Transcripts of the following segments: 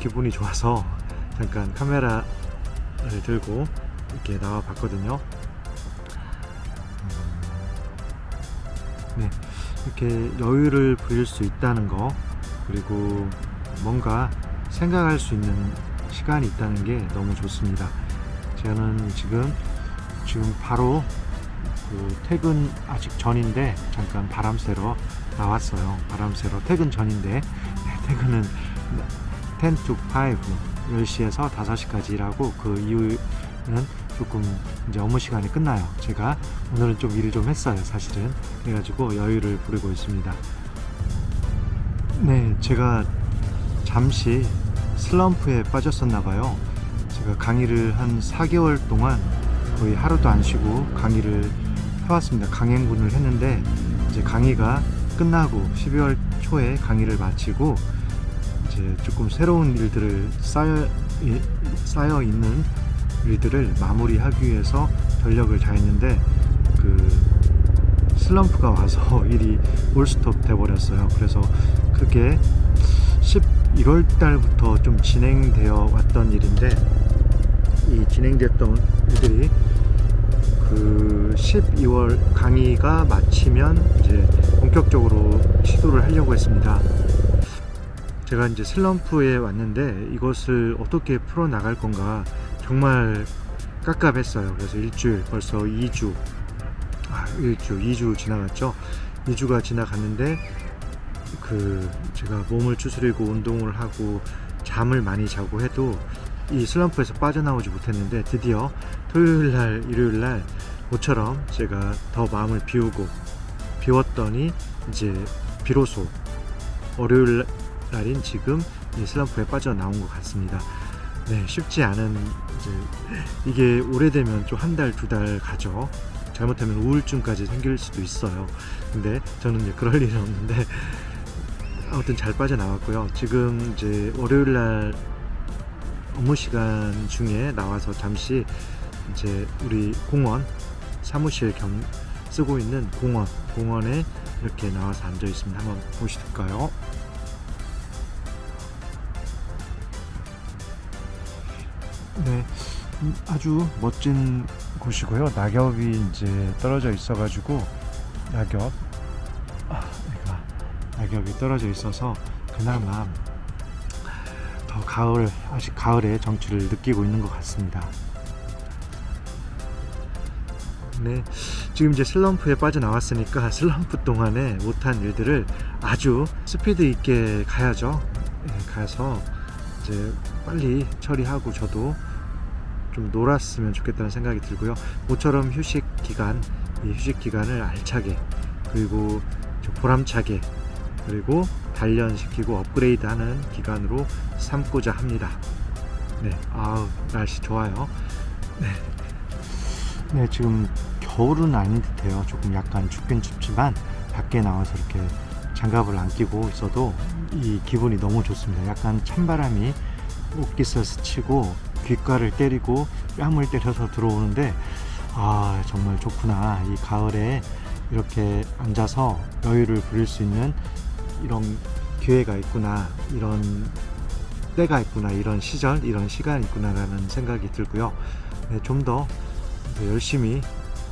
기분이 좋아서 잠깐 카메라를 들고 이렇게 나와 봤거든요. 음, 네, 이렇게 여유를 부릴 수 있다는 거, 그리고 뭔가 생각할 수 있는 시간이 있다는 게 너무 좋습니다. 저는 지금 지금 바로 그 퇴근 아직 전인데 잠깐 바람 쐬러 나왔어요. 바람 쐬러 퇴근 전인데 네, 퇴근은 10 to 5 10시에서 5시까지 일하고 그 이후는 조금 이제 업무 시간이 끝나요. 제가 오늘은 좀 일을 좀 했어요. 사실은 그래가지고 여유를 부리고 있습니다. 네, 제가 잠시 슬럼프에 빠졌었나 봐요. 제가 강의를 한 4개월 동안 거의 하루도 안 쉬고 강의를 해왔습니다. 강행군을 했는데 이제 강의가 끝나고 12월 초에 강의를 마치고 이제 조금 새로운 일들을 쌓여, 이- 쌓여 있는 일들을 마무리하기 위해서 전력을 다했는데 그 슬럼프가 와서 일이 올스톱 돼 버렸어요. 그래서 그게 11월 달부터 좀 진행되어 왔던 일인데 이 진행됐던 일들이 그 12월 강의가 마치면 이제 본격적으로 시도를 하려고 했습니다. 제가 이제 슬럼프에 왔는데 이것을 어떻게 풀어 나갈 건가 정말 깝깝했어요. 그래서 일주일 벌써 2주 아, 1주, 2주 지나갔죠. 2주가 지나갔는데 그 제가 몸을 추스리고 운동을 하고 잠을 많이 자고 해도 이 슬럼프에서 빠져나오지 못했는데 드디어 토요일 날, 일요일 날 모처럼 제가 더 마음을 비우고 비웠더니 이제 비로소 월요일 날인 지금 이 슬럼프에 빠져나온 것 같습니다. 네, 쉽지 않은 이제 이게 오래되면 좀 한 달, 두 달 가죠. 잘못하면 우울증까지 생길 수도 있어요. 근데 저는 이제 그럴 일은 없는데 아무튼 잘 빠져나왔고요. 지금 이제 월요일 날 업무 시간 중에 나와서 잠시 이제 우리 공원 사무실 겸 쓰고 있는 공원 공원에 이렇게 나와서 앉아 있습니다. 한번 보실까요? 아주 멋진 곳이고요. 낙엽이 이제 떨어져 있어가지고 낙엽, 아, 낙엽이 떨어져 있어서 그나마 더 가을 아직 가을의 정취를 느끼고 있는 것 같습니다. 네, 지금 이제 슬럼프에 빠져나왔으니까 슬럼프 동안에 못한 일들을 아주 스피드 있게 가야죠. 네, 가서 이제 빨리 처리하고 저도 좀 놀았으면 좋겠다는 생각이 들고요. 모처럼 휴식 기간, 이 휴식 기간을 알차게 그리고 좀 보람차게 그리고 단련시키고 업그레이드하는 기간으로 삼고자 합니다. 네, 아우 날씨 좋아요. 네, 네 지금 겨울은 아닌 듯해요. 조금 약간 춥긴 춥지만 밖에 나와서 이렇게 장갑을 안 끼고 있어도 이 기분이 너무 좋습니다. 약간 찬바람이 옷깃을 스치고 귓가를 때리고 뺨을 때려서 들어오는데 아 정말 좋구나. 이 가을에 이렇게 앉아서 여유를 부릴 수 있는 이런 기회가 있구나 이런 때가 있구나 이런 시절 이런 시간이 있구나라는 생각이 들고요. 네, 좀더 열심히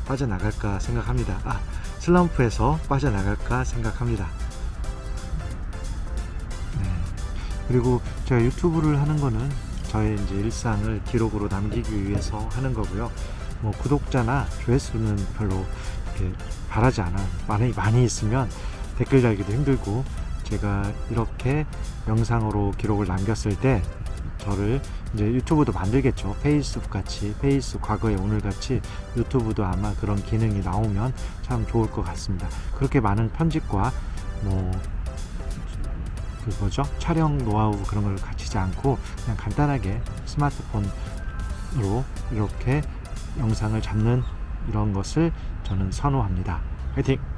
빠져나갈까 생각합니다. 아 슬럼프에서 빠져나갈까 생각합니다. 네. 그리고 제가 유튜브를 하는 거는 저의 이제 일상을 기록으로 남기기 위해서 하는 거고요. 뭐 구독자나 조회수는 별로 바라지 않아. 많이 많이 있으면 댓글 달기도 힘들고 제가 이렇게 영상으로 기록을 남겼을 때 저를 이제 유튜브도 만들겠죠. 페이스북 같이 페이스 과거의 오늘 같이 유튜브도 아마 그런 기능이 나오면 참 좋을 것 같습니다. 그렇게 많은 편집과 뭐 그 뭐죠 촬영 노하우 그런 걸 갖추지 않고 그냥 간단하게 스마트폰으로 이렇게 영상을 잡는 이런 것을 저는 선호합니다. 화이팅!